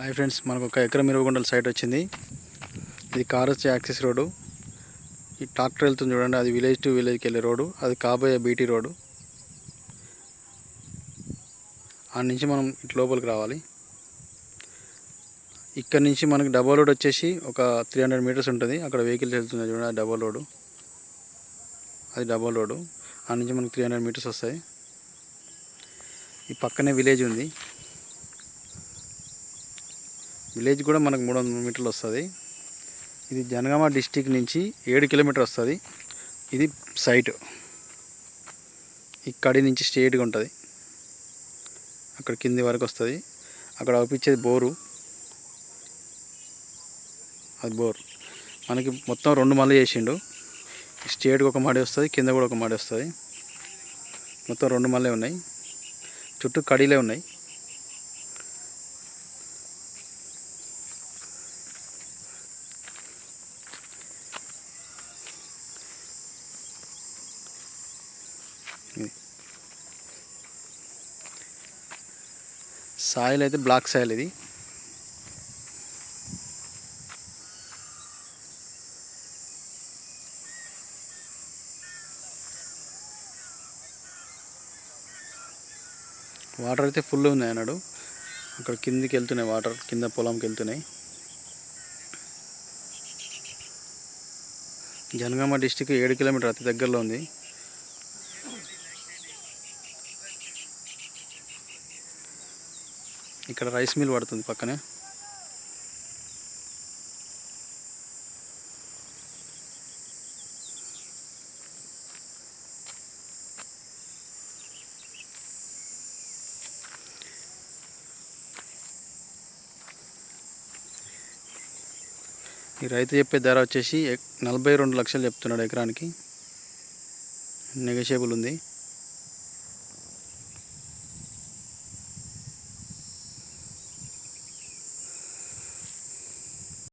Hi friends మనకు ఒక ఎకరం ఇరవై సైట్ వచ్చింది. ఇది కార్ వచ్చే యాక్సెస్ రోడ్డు. ఈ ట్రాక్టర్ వెళ్తుంది చూడండి అది విలేజ్ టు విలేజ్కి వెళ్ళే రోడ్డు. అది కాబోయే బీటీ రోడ్డు. ఆ నుంచి మనం ఇటు లోపలికి రావాలి. ఇక్కడ నుంచి మనకి డబల్ రోడ్ వచ్చేసి ఒక త్రీ హండ్రెడ్ మీటర్స్ ఉంటుంది. అక్కడ వెహికల్స్ వెళ్తుంది చూడండి డబల్ రోడ్డు. అది డబల్ రోడ్డు. ఆ నుంచి మనకి త్రీ హండ్రెడ్ మీటర్స్ వస్తాయి. ఈ పక్కనే విలేజ్ ఉంది. విలేజ్ కూడా మనకు మూడు వందల మీటర్లు వస్తుంది. ఇది జనగామ డిస్టిక్ నుంచి ఏడు కిలోమీటర్ వస్తుంది. ఇది సైట్. ఇక్కడి నుంచి స్ట్రేట్గా ఉంటుంది. అక్కడ కింది వరకు వస్తుంది. అక్కడ అవుపించేది బోరు. అది బోర్. మనకి మొత్తం రెండు మళ్ళీ చేసిండు. స్ట్రేట్గా ఒక మడి వస్తుంది కింద కూడా ఒక మడి వస్తుంది. మొత్తం రెండు మళ్ళీ ఉన్నాయి. చుట్టూ కడీలే ఉన్నాయి. సాయిల్ అయితే బ్లాక్ సాయిల్ ఇది. వాటర్ అయితే ఫుల్ ఉన్నాయి అన్నాడు. అక్కడ కిందికి వెళ్తున్నాయి వాటర్ కింద పొలంకి వెళ్తున్నాయి. జనగామ డిస్టిక్ ఏడు కిలోమీటర్ అతి దగ్గరలో ఉంది. ఇక్కడ రైస్ మిల్ పడుతుంది పక్కనే. ఈ రైతు చెప్పే ధర వచ్చేసి నలభై రెండు లక్షలు చెప్తున్నాడు ఎకరానికి. నెగోషియబుల్ ఉంది.